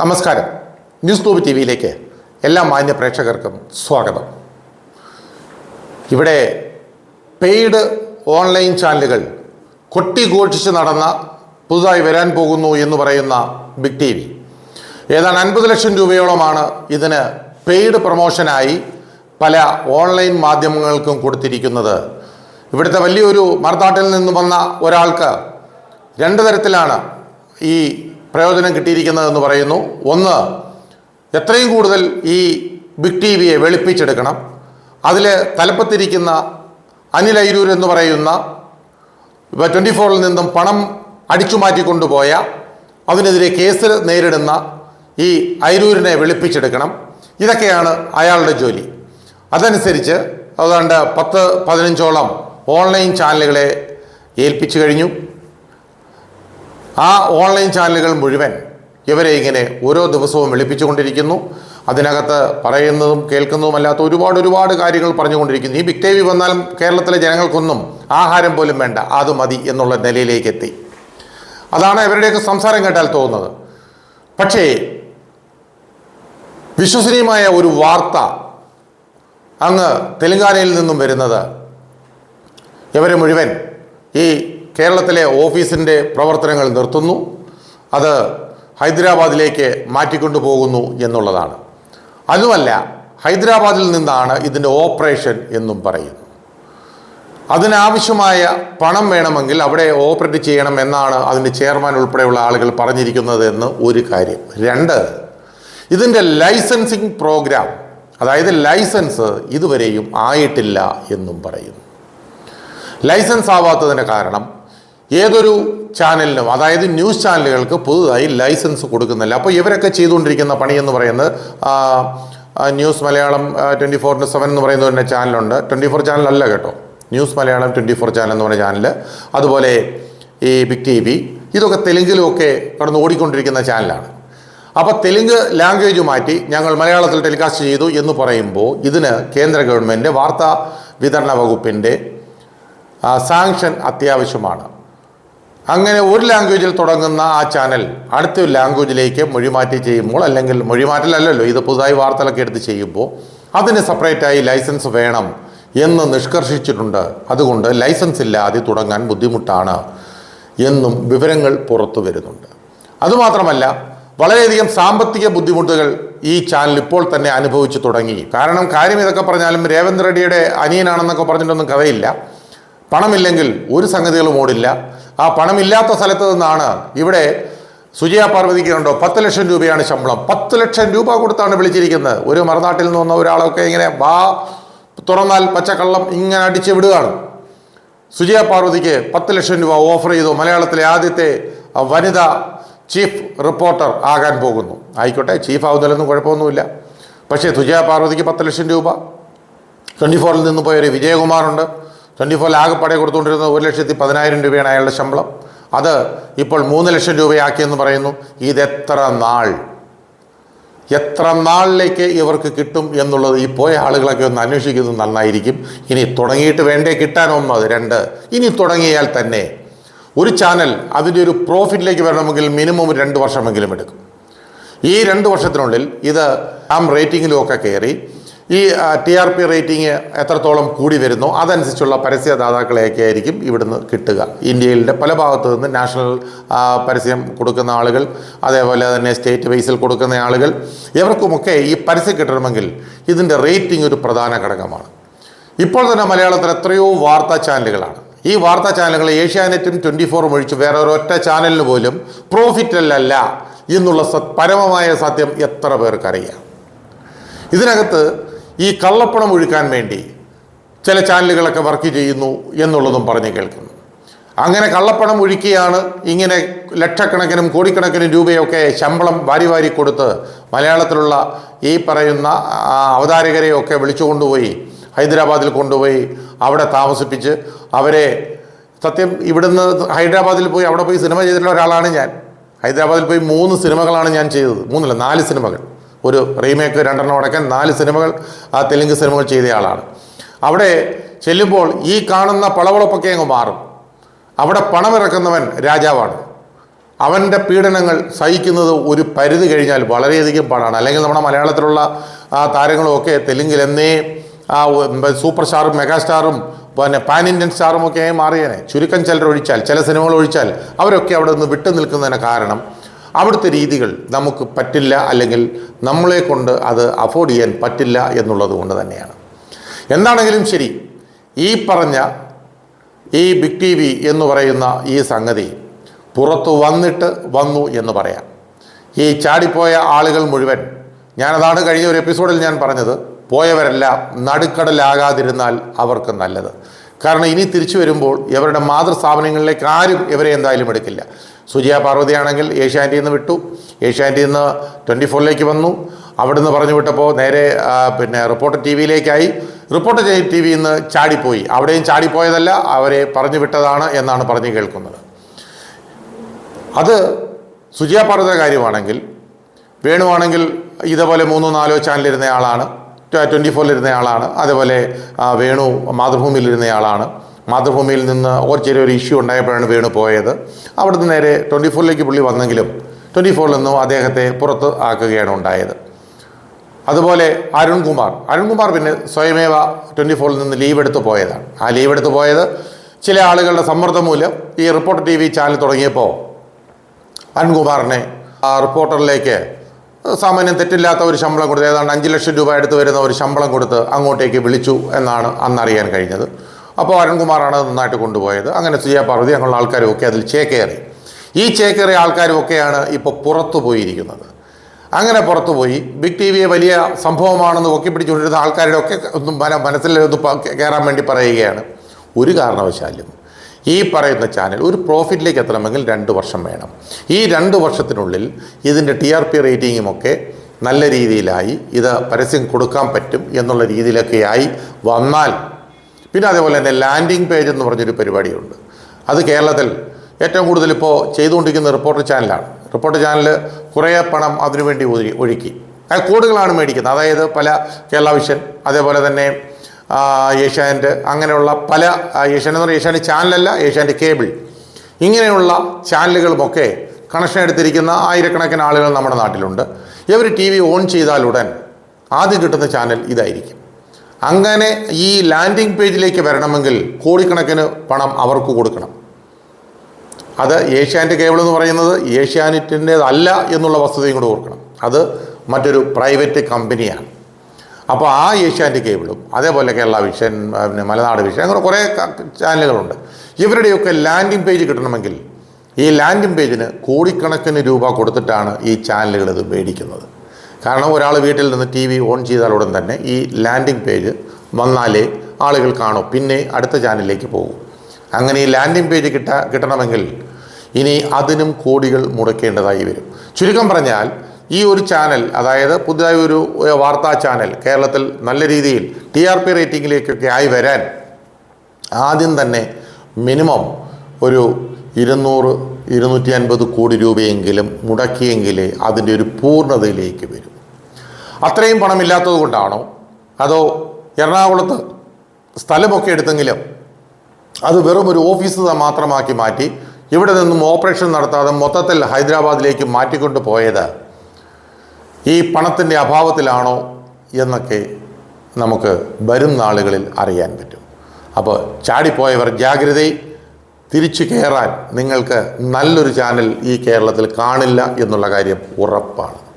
നമസ്കാരം. News tube T വിയിലേക്ക് എല്ലാ മാന്യ പ്രേക്ഷകർക്കും സ്വാഗതം. ഇവിടെ പെയ്ഡ് ഓൺലൈൻ ചാനലുകൾ കൊട്ടിഘോഷിച്ച് നടന്ന പുതുതായി വരാൻ പോകുന്നു എന്ന് പറയുന്ന ബിഗ് ടി വി. ഏതാണ്ട് അൻപത് ലക്ഷം രൂപയോളമാണ് ഇതിന് പെയ്ഡ് പ്രൊമോഷനായി പല ഓൺലൈൻ മാധ്യമങ്ങൾക്കും കൊടുത്തിരിക്കുന്നത്. ഇവിടുത്തെ വലിയൊരു മറുനാട്ടിൽ നിന്ന് വന്ന ഒരാൾക്ക് രണ്ട് തരത്തിലാണ് ഈ പ്രയോജനം കിട്ടിയിരിക്കുന്നതെന്ന് പറയുന്നു. ഒന്ന് എത്രയും കൂടുതൽ ഈ ബിഗ് ടി വിയെ വെളുപ്പിച്ചെടുക്കണം. അതിൽ തലപ്പത്തിരിക്കുന്ന അനിൽ അയിരൂർ എന്ന് പറയുന്ന ഇപ്പോൾ ട്വന്റി ഫോറിൽ നിന്നും പണം അടിച്ചു മാറ്റിക്കൊണ്ടുപോയ അതിനെതിരെ കേസ് നേരിടുന്ന ഈ അയിരൂരിനെ വെളുപ്പിച്ചെടുക്കണം. ഇതൊക്കെയാണ് അയാളുടെ ജോലി. അതനുസരിച്ച് അതാണ്ട് പത്ത് പതിനഞ്ചോളം ഓൺലൈൻ ചാനലുകളെ ഏൽപ്പിച്ചു കഴിഞ്ഞു. ആ ഓൺലൈൻ ചാനലുകൾ മുഴുവൻ ഇവരെ ഇങ്ങനെ ഓരോ ദിവസവും വിളിപ്പിച്ചുകൊണ്ടിരിക്കുന്നു. അതിനകത്ത് പറയുന്നതും കേൾക്കുന്നതുമല്ലാത്ത ഒരുപാട് ഒരുപാട് കാര്യങ്ങൾ പറഞ്ഞുകൊണ്ടിരിക്കുന്നു. ഈ ബിഗ് ടി വന്നാലും കേരളത്തിലെ ജനങ്ങൾക്കൊന്നും ആഹാരം പോലും വേണ്ട. അത് മതി എന്നുള്ള നിലയിലേക്ക് എത്തി അതാണ് ഇവരുടെയൊക്കെ സംസാരം കേട്ടാൽ തോന്നുന്നത്. പക്ഷേ വിശ്വസനീയമായ ഒരു വാർത്ത അങ്ങ് തെലങ്കാനയിൽ നിന്നും വരുന്നത് ഇവരെ മുഴുവൻ ഈ കേരളത്തിലെ ഓഫീസിന്റെ പ്രവർത്തനങ്ങൾ നിർത്തുന്നു. അത് ഹൈദരാബാദിലേക്ക് മാറ്റിക്കൊണ്ടുപോകുന്നു എന്നുള്ളതാണ്. അതുമല്ല ഹൈദരാബാദിൽ നിന്നാണ് ഇതിന്റെ ഓപ്പറേഷൻ എന്നും പറയുന്നു. അതിനാവശ്യമായ പണം വേണമെങ്കിൽ അവിടെ ഓപ്പറേറ്റ് ചെയ്യണം എന്നാണ് അതിന്റെ ചെയർമാൻ ഉൾപ്പെടെയുള്ള ആളുകൾ പറഞ്ഞിരിക്കുന്നത് എന്ന് ഒരു കാര്യം. രണ്ട് ഇതിന്റെ ലൈസൻസിങ് പ്രോഗ്രാം അതായത് ലൈസൻസ് ഇതുവരെയും ആയിട്ടില്ല എന്നും പറയുന്നു. ലൈസൻസ് ആവാത്തതിന് കാരണം ഏതൊരു ചാനലിനും അതായത് ന്യൂസ് ചാനലുകൾക്ക് പുതുതായി ലൈസൻസ് കൊടുക്കുന്നില്ല. അപ്പോൾ ഇവരൊക്കെ ചെയ്തുകൊണ്ടിരിക്കുന്ന പണി എന്ന് പറയുന്നത് ന്യൂസ് മലയാളം ട്വന്റി ഫോറിന് സെവൻ എന്ന് പറയുന്ന ഒരു ചാനലുണ്ട് ട്വന്റി ഫോർ ചാനലല്ല കേട്ടോ. News Malayalam twenty four channel എന്ന് പറയുന്ന ചാനൽ അതുപോലെ ഈ ബിഗ് ടി വി ഇതൊക്കെ തെലുങ്കിലുമൊക്കെ കടന്ന് ഓടിക്കൊണ്ടിരിക്കുന്ന ചാനലാണ് അപ്പോൾ തെലുങ്ക് ലാംഗ്വേജ് മാറ്റി ഞങ്ങൾ മലയാളത്തിൽ ടെലികാസ്റ്റ് ചെയ്തു എന്ന് പറയുമ്പോൾ ഇതിന് കേന്ദ്ര ഗവൺമെന്റ് വാർത്താ വിതരണ വകുപ്പിന്റെ സാങ്ഷൻ അത്യാവശ്യമാണ്. അങ്ങനെ ഒരു ലാംഗ്വേജിൽ തുടങ്ങുന്ന ആ ചാനൽ അടുത്ത ലാംഗ്വേജിലേക്ക് മൊഴിമാറ്റി ചെയ്യുമ്പോൾ അല്ലെങ്കിൽ മൊഴിമാറ്റലല്ലല്ലോ ഇത് പുതുതായി വാർത്തകളൊക്കെ എടുത്ത് ചെയ്യുമ്പോൾ അതിന് സെപ്പറേറ്റായി ലൈസൻസ് വേണം എന്ന് നിഷ്കർഷിച്ചിട്ടുണ്ട്. അതുകൊണ്ട് ലൈസൻസ് ഇല്ലാതെ തുടങ്ങാൻ ബുദ്ധിമുട്ടാണ് എന്നും വിവരങ്ങൾ പുറത്തു വരുന്നുണ്ട്. അതുമാത്രമല്ല വളരെയധികം സാമ്പത്തിക ബുദ്ധിമുട്ടുകൾ ഈ ചാനൽ ഇപ്പോൾ തന്നെ അനുഭവിച്ചു തുടങ്ങി. കാരണം കാര്യം ഇതൊക്കെ പറഞ്ഞാലും രേവന്ത് റെഡ്ഡിയുടെ അനിയനാണെന്നൊക്കെ പറഞ്ഞിട്ടൊന്നും കഥയില്ല. പണമില്ലെങ്കിൽ ഒരു സംഗതികളും ഓടില്ല. ആ പണമില്ലാത്ത സ്ഥലത്ത് നിന്നാണ് ഇവിടെ സുജയ പാർവതിക്ക് കണ്ടോ പത്ത് ലക്ഷം രൂപയാണ് ശമ്പളം. പത്ത് ലക്ഷം രൂപ കൊടുത്താണ് വിളിച്ചിരിക്കുന്നത്. ഒരു മറുനാട്ടിൽ നിന്ന് വന്ന ഒരാളൊക്കെ ഇങ്ങനെ വാ തുറന്നാൽ പച്ചക്കള്ളം ഇങ്ങനെ അടിച്ച് വിടുകയാണ്. സുജയ പാർവതിക്ക് പത്ത് ലക്ഷം രൂപ ഓഫർ ചെയ്തു. മലയാളത്തിലെ ആദ്യത്തെ വനിത ചീഫ് റിപ്പോർട്ടർ ആകാൻ പോകുന്നു. ആയിക്കോട്ടെ ചീഫ് ആവുന്നില്ലെന്നും കുഴപ്പമൊന്നുമില്ല. പക്ഷേ സുജയ പാർവതിക്ക് പത്ത് ലക്ഷം രൂപ. ട്വന്റി ഫോറിൽ നിന്ന് പോയ ഒരു വിജയകുമാറുണ്ട്. ട്വന്റി ഫോറിൽ പടയെ കൊടുത്തുകൊണ്ടിരുന്നത് ഒരു ലക്ഷത്തി പതിനായിരം രൂപയാണ് അയാളുടെ ശമ്പളം. അത് ഇപ്പോൾ മൂന്ന് ലക്ഷം രൂപയാക്കിയെന്ന് പറയുന്നു. ഇതെത്ര നാൾ? എത്ര നാളിലേക്ക് ഇവർക്ക് കിട്ടും എന്നുള്ളത് ഈ പോയ ആളുകളൊക്കെ ഒന്ന് അന്വേഷിക്കുന്നത് നന്നായിരിക്കും. ഇനി തുടങ്ങിയിട്ട് വേണ്ടേ കിട്ടാൻ ഒന്നത് രണ്ട്. ഇനി തുടങ്ങിയാൽ തന്നെ ഒരു ചാനൽ അതിന്റെ ഒരു പ്രോഫിറ്റിലേക്ക് വരണമെങ്കിൽ മിനിമം രണ്ട് വർഷമെങ്കിലും എടുക്കും. ഈ രണ്ട് വർഷത്തിനുള്ളിൽ ഇത് ആം റേറ്റിങ്ങിലുമൊക്കെ കയറി ഈ ടി ആർ പി റേറ്റിംഗ് എത്രത്തോളം കൂടി വരുന്നു അതനുസരിച്ചുള്ള പരസ്യദാതാക്കളെയൊക്കെ ആയിരിക്കും ഇവിടുന്ന് കിട്ടുക. ഇന്ത്യയിലെ പല ഭാഗത്തു നിന്ന് നാഷണൽ പരസ്യം കൊടുക്കുന്ന ആളുകൾ അതേപോലെ തന്നെ സ്റ്റേറ്റ് ബേസിൽ കൊടുക്കുന്ന ആളുകൾ ഇവർക്കുമൊക്കെ ഈ പരസ്യം കിട്ടണമെങ്കിൽ ഇതിന്റെ റേറ്റിംഗ് ഒരു പ്രധാന ഘടകമാണ്. ഇപ്പോൾ തന്നെ മലയാളത്തിൽ എത്രയോ വാർത്താ ചാനലുകളാണ്. ഈ വാർത്താ ചാനലുകൾ ഏഷ്യാനെറ്റും ട്വന്റി ഫോറും ഒഴിച്ച് വേറെ ഒരൊറ്റ ചാനലിന് പോലും പ്രോഫിറ്റല്ല എന്നുള്ള പരമമായ സത്യം എത്ര പേർക്കറിയാം? ഇതിനകത്ത് ഈ കള്ളപ്പണം ഒഴുക്കാൻ വേണ്ടി ചില ചാനലുകളൊക്കെ വർക്ക് ചെയ്യുന്നു എന്നുള്ളതും പറഞ്ഞ് കേൾക്കുന്നു. അങ്ങനെ കള്ളപ്പണം ഒഴുക്കിയാണ് ഇങ്ങനെ ലക്ഷക്കണക്കിനും കോടിക്കണക്കിനും രൂപയൊക്കെ ശമ്പളം വാരി വാരി കൊടുത്ത് മലയാളത്തിലുള്ള ഈ പറയുന്ന അവതാരകരെയൊക്കെ വിളിച്ചു കൊണ്ടുപോയി ഹൈദരാബാദിൽ കൊണ്ടുപോയി അവിടെ താമസിപ്പിച്ച് അവരെ സത്യം ഇവിടുന്ന് ഹൈദരാബാദിൽ പോയി അവിടെ പോയി സിനിമ ചെയ്തിട്ടുള്ള ഒരാളാണ് ഞാൻ. ഹൈദരാബാദിൽ പോയി മൂന്ന് സിനിമകളാണ് ഞാൻ ചെയ്തത്. മൂന്നല്ല നാല് സിനിമകൾ. ഒരു റീമേക്ക് രണ്ടെണ്ണം അടക്കം നാല് സിനിമകൾ ആ തെലുങ്ക് സിനിമകൾ ചെയ്തയാളാണ് അവിടെ ചെല്ലുമ്പോൾ ഈ കാണുന്ന പളവളപ്പൊക്കെ അങ്ങ് മാറും. അവിടെ പണമിറക്കുന്നവൻ രാജാവാണ്. അവന്റെ പീഡനങ്ങൾ സഹിക്കുന്നത് ഒരു പരിധി കഴിഞ്ഞാൽ വളരെയധികം പാടാണ്. അല്ലെങ്കിൽ നമ്മുടെ മലയാളത്തിലുള്ള ആ താരങ്ങളുമൊക്കെ തെലുങ്കിൽ എന്നേ ആ സൂപ്പർ സ്റ്റാറും മെഗാസ്റ്റാറും പിന്നെ പാൻ ഇന്ത്യൻ സ്റ്റാറും ഒക്കെ ആയി മാറിയേനെ. ചുരുക്കം ചിലർ ഒഴിച്ചാൽ ചില സിനിമകൾ ഒഴിച്ചാൽ അവരൊക്കെ അവിടെ നിന്ന് വിട്ടു നിൽക്കുന്നതിന് കാരണം അവിടുത്തെ രീതികൾ നമുക്ക് പറ്റില്ല അല്ലെങ്കിൽ നമ്മളെ കൊണ്ട് അത് അഫോർഡ് ചെയ്യാൻ പറ്റില്ല എന്നുള്ളത് കൊണ്ട് തന്നെയാണ്. എന്താണെങ്കിലും ശരി ഈ പറഞ്ഞ ഈ ബിഗ് ടി വി എന്ന് പറയുന്ന ഈ സംഗതി പുറത്തു വന്നിട്ട് വന്നു എന്ന് പറയാം. ഈ ചാടിപ്പോയ ആളുകൾ മുഴുവൻ ഞാനതാണ് കഴിഞ്ഞ ഒരു എപ്പിസോഡിൽ ഞാൻ പറഞ്ഞത് പോയവരെല്ലാം നടുക്കടലാകാതിരുന്നാൽ അവർക്ക് നല്ലത്. കാരണം ഇനി തിരിച്ചു വരുമ്പോൾ ഇവരുടെ മാതൃസ്ഥാപനങ്ങളിലേക്ക് ആരും ഇവരെ എന്തായാലും എടുക്കില്ല. സുജിയ പാർവതി ആണെങ്കിൽ ഏഷ്യാനെറ്റിൽ നിന്ന് വിട്ടു. ഏഷ്യാനെറ്റിൽ നിന്ന് ട്വന്റി ഫോറിലേക്ക് വന്നു. അവിടുന്ന് പറഞ്ഞു വിട്ടപ്പോൾ നേരെ പിന്നെ റിപ്പോർട്ടർ ടി വിയിലേക്കായി. റിപ്പോർട്ടർ ടി വിയിൽ നിന്ന് ചാടിപ്പോയി. അവിടെയും ചാടിപ്പോയതല്ല അവരെ പറഞ്ഞു വിട്ടതാണ് എന്നാണ് പറഞ്ഞു കേൾക്കുന്നത്. അത് സുജയ പാർവതിയുടെ കാര്യമാണെങ്കിൽ വേണുവാണെങ്കിൽ ഇതേപോലെ മൂന്നോ നാലോ ചാനലിരുന്നയാളാണ് ട്വന്റി ഫോറിലിരുന്നയാളാണ് അതേപോലെ വേണു മാതൃഭൂമിയിലിരുന്ന ആളാണ് മാതൃഭൂമിയിൽ നിന്ന് ഒരു ചെറിയൊരു ഇഷ്യൂ ഉണ്ടായപ്പോഴാണ് വേണു പോയത്. അവിടുന്ന് നേരെ ട്വന്റി ഫോറിലേക്ക് പുള്ളി വന്നെങ്കിലും ട്വന്റി ഫോറിൽ നിന്നും അദ്ദേഹത്തെ പുറത്ത് ആക്കുകയാണ് ഉണ്ടായത്. അതുപോലെ അരുൺകുമാർ അരുൺകുമാർ പിന്നെ സ്വയമേവ ട്വന്റി ഫോറിൽ നിന്ന് ലീവ് എടുത്ത് പോയതാണ്. ആ ലീവ് എടുത്ത് പോയത് ചില ആളുകളുടെ സമ്മർദ്ദം മൂലം ഈ റിപ്പോർട്ടർ ടി വി ചാനൽ തുടങ്ങിയപ്പോൾ അരുൺകുമാറിനെ ആ റിപ്പോർട്ടറിലേക്ക് സാമാന്യം തെറ്റില്ലാത്ത ഒരു ശമ്പളം കൊടുത്ത് ഏതാണ്ട് അഞ്ച് ലക്ഷം രൂപ എടുത്ത് വരുന്ന ഒരു ശമ്പളം കൊടുത്ത് അങ്ങോട്ടേക്ക് വിളിച്ചു എന്നാണ് അന്നറിയാൻ കഴിഞ്ഞത്. അപ്പോൾ അരുൺകുമാറാണ് നന്നായിട്ട് കൊണ്ടുപോയത്. അങ്ങനെ സിയ പാർവതി അങ്ങനെയുള്ള ആൾക്കാരും ഒക്കെ അതിൽ ചേക്കേറി. ഈ ചേക്കേറിയ ആൾക്കാരും ഒക്കെയാണ് ഇപ്പോൾ പുറത്തു പോയിരിക്കുന്നത്. അങ്ങനെ പുറത്തു പോയി. ബിഗ് ടി വിയെ വലിയ സംഭവമാണെന്ന് പൊക്കിപ്പിടിച്ചുകൊണ്ടിരുന്ന ആൾക്കാരുടെ ഒക്കെ ഒന്നും മന- മനസ്സിൽ ഒന്ന് കയറാൻ വേണ്ടി പറയുകയാണ്. ഒരു കാരണവശാലും ഈ പറയുന്ന ചാനൽ ഒരു പ്രോഫിറ്റിലേക്ക് എത്തണമെങ്കിൽ രണ്ട് വർഷം വേണം. ഈ രണ്ട് വർഷത്തിനുള്ളിൽ ഇതിന്റെ ടി ആർ പി റേറ്റിങ്ങും ഒക്കെ നല്ല രീതിയിലായി ഇത് പരസ്യം കൊടുക്കാൻ പറ്റും എന്നുള്ള രീതിയിലൊക്കെയായി വന്നാൽ പിന്നെ അതേപോലെ തന്നെ ലാൻഡിംഗ് പേജ് എന്ന് പറഞ്ഞൊരു പരിപാടിയുണ്ട്. അത് കേരളത്തിൽ ഏറ്റവും കൂടുതൽ ഇപ്പോൾ ചെയ്തുകൊണ്ടിരിക്കുന്ന റിപ്പോർട്ടർ ചാനലാണ് റിപ്പോർട്ടർ ചാനൽ കുറേ പണം അതിനുവേണ്ടി ഒഴി- ഒഴുക്കി. ആ കോഡുകളാണ് മേടിക്കുന്നത്. അതായത് പല കേരള വിഷൻ അതേപോലെ തന്നെ ഏഷ്യാനെറ്റ് അങ്ങനെയുള്ള പല ഏഷ്യാനെറ്റ് എന്ന് പറഞ്ഞാൽ ഏഷ്യാനെറ്റ് ചാനലല്ല ഏഷ്യാനെറ്റ് കേബിൾ ഇങ്ങനെയുള്ള ചാനലുകളുമൊക്കെ കണക്ഷൻ എടുത്തിരിക്കുന്ന ആയിരക്കണക്കിന് ആളുകൾ നമ്മുടെ നാട്ടിലുണ്ട്. ഇവർ ടി വി ഓൺ ചെയ്താലുടൻ ആദ്യം കിട്ടുന്ന ചാനൽ ഇതായിരിക്കും. അങ്ങനെ ഈ ലാൻഡിംഗ് പേജിലേക്ക് വരണമെങ്കിൽ കോടിക്കണക്കിന് പണം അവർക്ക് കൊടുക്കണം. അത് ഏഷ്യാനെറ്റ് കേബിൾ എന്ന് പറയുന്നത് ഏഷ്യാനെറ്റിന്റെതല്ല എന്നുള്ള വസ്തുതയും കൂടെ ഓർക്കണം അത് മറ്റൊരു പ്രൈവറ്റ് കമ്പനിയാണ്. അപ്പോൾ ആ ഏഷ്യാനെറ്റ് കേബിളും അതേപോലെ കേരള വിഷൻ പിന്നെ മലനാട് വിഷൻ അങ്ങനെ കുറേ ചാനലുകളുണ്ട്. ഇവരുടെയൊക്കെ ലാൻഡിംഗ് പേജ് കിട്ടണമെങ്കിൽ ഈ ലാൻഡിംഗ് പേജിന് കോടിക്കണക്കിന് രൂപ കൊടുത്തിട്ടാണ് ഈ ചാനലുകൾ ഇത് മേടിക്കുന്നത്. കാരണം ഒരാൾ വീട്ടിൽ നിന്ന് ടി വി ഓൺ ചെയ്താൽ ഉടൻ തന്നെ ഈ ലാൻഡിംഗ് പേജ് വന്നാലേ ആളുകൾ കാണും. പിന്നെ അടുത്ത ചാനലിലേക്ക് പോകും. അങ്ങനെ ഈ ലാൻഡിംഗ് പേജ് കിട്ട കിട്ടണമെങ്കിൽ ഇനി അതിനും കോടികൾ മുടക്കേണ്ടതായി വരും. ചുരുക്കം പറഞ്ഞാൽ ഈ ഒരു ചാനൽ അതായത് പുതുതായി ഒരു ഒരു വാർത്താ ചാനൽ കേരളത്തിൽ നല്ല രീതിയിൽ ടി ആർ പി റേറ്റിംഗിലേക്കൊക്കെ ആയി വരാൻ ആദ്യം തന്നെ മിനിമം ഒരു ഇരുന്നൂറ് ഇരുന്നൂറ്റി അൻപത് കോടി രൂപയെങ്കിലും മുടക്കിയെങ്കിലേ അതിന്റെ ഒരു പൂർണതയിലേക്ക് വരും. അത്രയും പണമില്ലാത്തത് കൊണ്ടാണോ? അതോ എറണാകുളത്ത് സ്ഥലമൊക്കെ എടുത്തെങ്കിലും അത് വെറും ഒരു ഓഫീസ് മാത്രമാക്കി മാറ്റി ഇവിടെ നിന്നും ഓപ്പറേഷൻ നടത്താതെ മൊത്തത്തിൽ ഹൈദരാബാദിലേക്ക് മാറ്റിക്കൊണ്ട് പോയത് ഈ പണത്തിന്റെ അഭാവത്തിലാണോ എന്നൊക്കെ നമുക്ക് വരും നാളുകളിൽ അറിയാൻ പറ്റും. അപ്പോൾ ചാടിപ്പോയവർ ജാഗ്രത തിരിച്ചു കയറാൻ നിങ്ങൾക്ക് നല്ലൊരു ചാനൽ ഈ കേരളത്തിൽ കാണില്ല എന്നുള്ള കാര്യം ഉറപ്പാണ്.